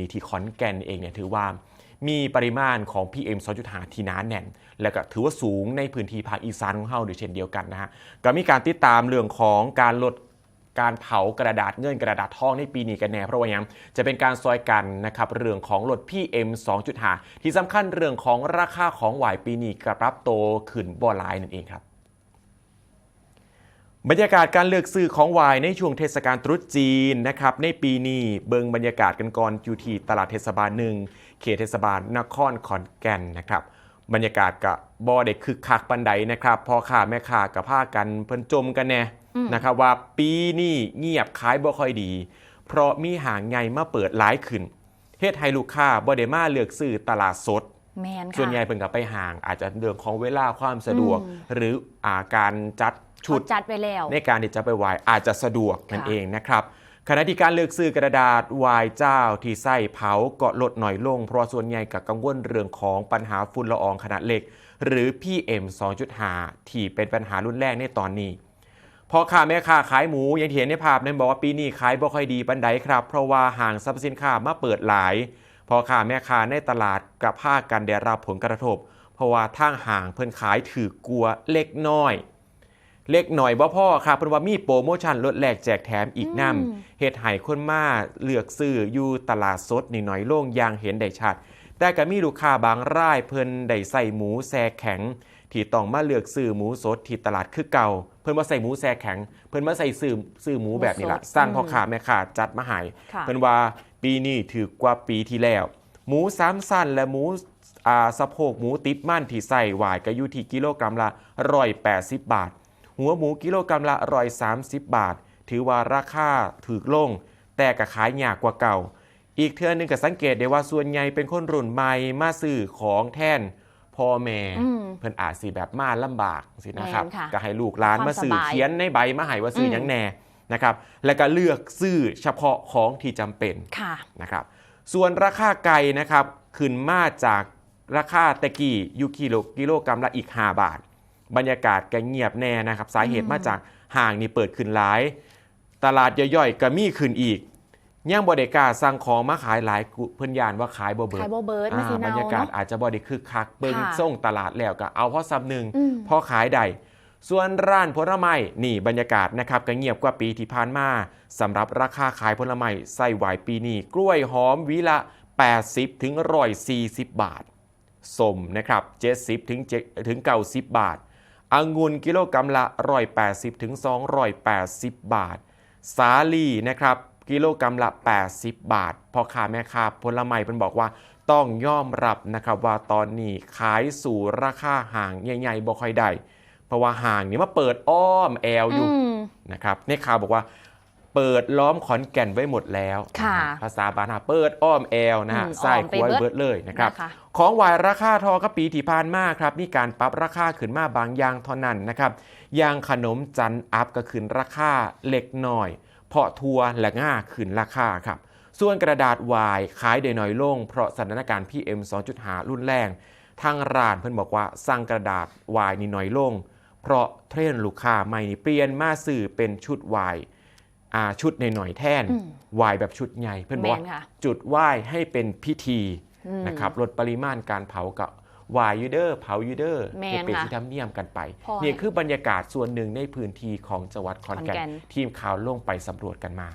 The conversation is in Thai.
นี่ที่ขอนแก่นเองเนี่ยถือว่ามีปริมาณของ PM 2.5 ที่หนาแน่น และก็ถือว่าสูงในพื้นที่ภาคอีสานของเฮาด้วยเช่นเดียวกันนะฮะก็มีการติดตามเรื่องของการลดการเผากระดาษเงินกระดาษทองในปีนี้กันแน่เพราะว่ายังจะเป็นการซอยกันนะครับเรื่องของลด PM 2.5 ที่สำคัญเรื่องของราคาของหวายปีนี้กระรับโตขึ้นบ่หลายนั่นเองครับ บรรยากาศการเลือกซื้อของวายในช่วงเทศกาลตรุษจีนนะครับในปีนี้เบิงบรรยากาศกันก่อนอยู่ที่ตลาดเทศบาลหนึ่งเขตเทศบาลนครขอนแก่นนะครับ บรรยากาศกับบอเด็กคึกคักปันไดนะครับพอข่าแม่ข่ากับผ้ากันเพิ่นจมกันแน่นะครับว่าปีนี้เงียบขายบ่ค่อยดี เพราะมีห่างใหญ่มาเปิดหลายขึ้นเฮ็ดให้ลูกค้าบ่ได้มาเลือกซื้อตลาดสดแมนค่ะส่วนใหญ่เพิ่นกับไปห่าง อาจจะเรื่องของเวลาความสะดวกอืมหรืออาการจัด ชุดเขาจัดไปแล้ว ในการที่จะไปไหวายอาจจะสะดวกนั่นค่ะเองนะครับขณะที่การเลือกซื้อกระดาษวายเจ้าที่ไส้เผาก็ลดหน่อยลง เพราะส่วนใหญ่กับกังวลเรื่องของปัญหาฝุ่นละอองขนาดเล็ก หรือ PM 2.5 ที่เป็นปัญหารุนแรงในตอนนี้พอค้าแม่ค้าขายหมูอย่างที่เห็นในภาพนั้นบอกว่าปีนี้ขายบ่ค่อยดีปันใดครับ เพราะว่าห่างสรรพสินค้ามาเปิดหลาย พอค้าแม่ค้าในตลาดกับภาคกันได้รับผลกระทบ เพราะว่าทางห่างเพิ่นขายถือกลัวเล็กน้อย เล็กหน่อยบ่พ่อครับเพิ่นว่ามีโปรโมชั่นลดแลกแจกแถมอีกนำอืมเฮ็ดให้คนมาเลือกซื้ออยู่ตลาดสดนี่หน่อยโล่งอย่างเห็นได้ชัด แต่ก็มีลูกค้าบางรายเพิ่นได้ใส่หมูแซแข็ง ที่ต้องมาเลือกซื้อหมูสดที่ตลาดคือเก่า เพิ่นว่าใส่หมูแซแข็ง เพิ่นมาใส่ซื้อซื้อหมูแบบนี้ล่ะหมูสดสร้างพ่ออืมค้าแม่ค้าจัดมาให้ค่ะเพิ่นว่าปีนี้ถือกว่าปีที่แล้ว หมูสามสั้นและหมูอ่าสะโพกหมูติบมั่นที่ใส่หวายก็อยู่ที่กิโลกรัมละ180 บาท หัวหมูกิโลกรัมละ130บาท ถือว่าราคาถูกลง แต่ก็ขายยากกว่าเก่า อีกเทื่อหนึงก็สังเกตได้ว่าส่วนใหญ่เป็นคนรุ่นใหม่มาซื้อของแทนพ่อแม่อืมเพิ่นอาจสิแบบมาลำบากสินะครับแม่นค่ะก็ให้ลูกหลานความมาซื้อสบายเขียนในใบมาให้ว่าซื้ออมหยังแน่นะครับ แล้วก็เลือกซื้อเฉพาะของที่จำเป็นค่ะนะครับ ส่วนราคาไก่นะครับ ขึ้นมาจากราคาตะกี้อยู่กิโลกิโลกรัมละอีก 5 บาท บรรยากาศก็เงียบแน่นะครับสาเหตุอืมมาจากห่างนี่เปิดขึ้นหลาย ตลาดย่อยๆก็มีขึ้นอีกย่างบริการสั่งของมาขายหลายกุเพิ่นยานว่าขายบ่เบิขาดยโบเบิร์ดไม่อ่าใช่บรเนารยากาศเนาะอาจจะบริคึกคักเบิ่งค่ะส่งตลาดแล้วก็เอาเพราะซ้ำหนึ่งอืมพอขายได้ส่วนร้านผลไม้นี่บรรยากาศนะครับก็เงียบกว่าปีที่ผ่านมาสำหรับราคาขายผลไม้ไส้หวายปีนี้กล้วยหอมหวีละ 80ถึง140 บาทสมนะครับ70ถึง7ถึง90 บาท องุ่นกิโลกรัมละ180ถึง280 บาท สาลีนะครับกิโลกรัมละ 80 บาทพอค้าแม่ค้าผลไม้เพิ่นบอกว่าต้องยอมรับนะครับว่าตอนนี้ขายสู่ราคาห่างใหญ่ๆบ่ค่อยได้เพราะว่าห่างนี่มาเปิดอ้อมแอลอยู่อืมนะครับในข่าวบอกว่า เปิดล้อมขอนแก่นไว้หมดแล้วค่ะนะฮะภาษาบานาเปิดอ้อมแอลนะฮะอืมใส่อ้อมคไปวยเบิดเบิดเลยนะครับนะคะของหวายราคาทองก็ปีที่ผ่านมาครับมีการปรับราคาขึ้นมาบางอย่างเท่านั้นนะครับอย่างขนมจันอัพก็ขึ้นราคาเล็กน้อย เพาะทัวและง่าขึ้นราคาครับส่วนกระดาษวายขายได้น้อยลง เพราะสถานการณ์ PM 2.5 รุนแรงทางร้านเพิ่นบอกว่าสั่งกระดาษวายนี่น้อยลง เพราะเทรนด์ลูกค้าใหม่นี่เปลี่ยนมาสื่อเป็นชุดวายอ่า ชุดในหน่อยๆแท่นอืมวายแบบชุดใหญ่ เพิ่นบอกว่าแม่นค่ะจุดไหว้ให้เป็นพิธีอืมนะครับลดปริมาณการเผากับวายยูเดอร์เผายูเดอร์แม่นเป็นค่ะที่ทำเนียมกันไปพอนี่คือบรรยากาศส่วนหนึ่งในพื้นที่ของจังหวัดขอนแก่ขอนแก่นนทีมข่าวลงไปสำรวจกันมา